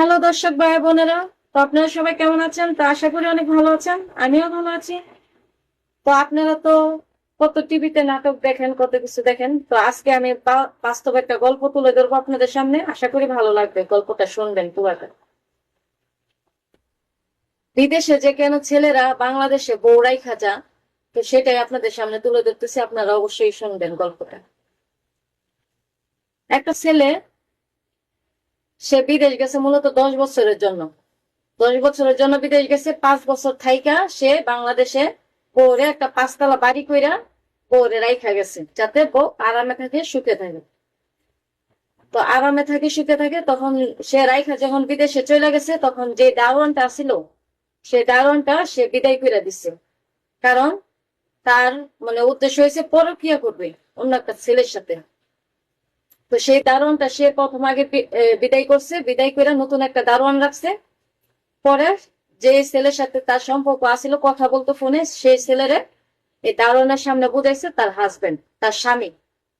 Hello দর্শক ভাই বোনেরা, তো আপনারা সবাই কেমন আছেন? তো আশা করি অনেক ভালো আছেন, আমিও ভালো আছি। তো আপনারা তো কত টিভিতে নাটক দেখেন, কত কিছু দেখেন, তো আজকে আমি বাস্তব একটা গল্প তুলে ধরবো আপনাদের সামনে। আশা করি ভালো লাগবে গল্পটা শুনবেন পুরাটা। বিদেশে যে কেন ছেলেরা বাংলাদেশে বৌড়াই খাজা, তো সেটাই আপনাদের সামনে তুলে ধরতেছি, আপনারা অবশ্যই শুনবেন গল্পটা। একটা ছেলে সে বিদেশ গেছে মূলত দশ বছরের জন্য। দশ বছরের জন্য বিদেশ গেছে, পাঁচ বছর থাইকা সে বাংলাদেশে বউরে একটা পাঁচতলা বাড়ি কইরা বউরে রাইখা গেছে, যাতে বউ আরামে থাকে, সুখে থাকে। তো আরামে থাকে, সুখে থাকে, তখন সে রাইখা যখন বিদেশে চলে গেছে, তখন যে দারোয়ানটা ছিল সে দারোয়ানটা সে বিদায় করে দিচ্ছে কারণ তার মানে উদ্দেশ্য হয়েছে পরকিয়া করবে অন্য একটা ছেলের সাথে। তো সেই দারোয়ানটা সে প্রথম আগে বিদায় করছে, বিদায় করে নতুন একটা দারোয়ান রাখছে। পরে যে ছেলের সাথে তার সম্পর্ক আসিল কথা বলতো ফোনে, সেই ছেলেরে এই দারোয়ানের সামনে বুঝাইছে তার হাজবেন্ড তার স্বামী।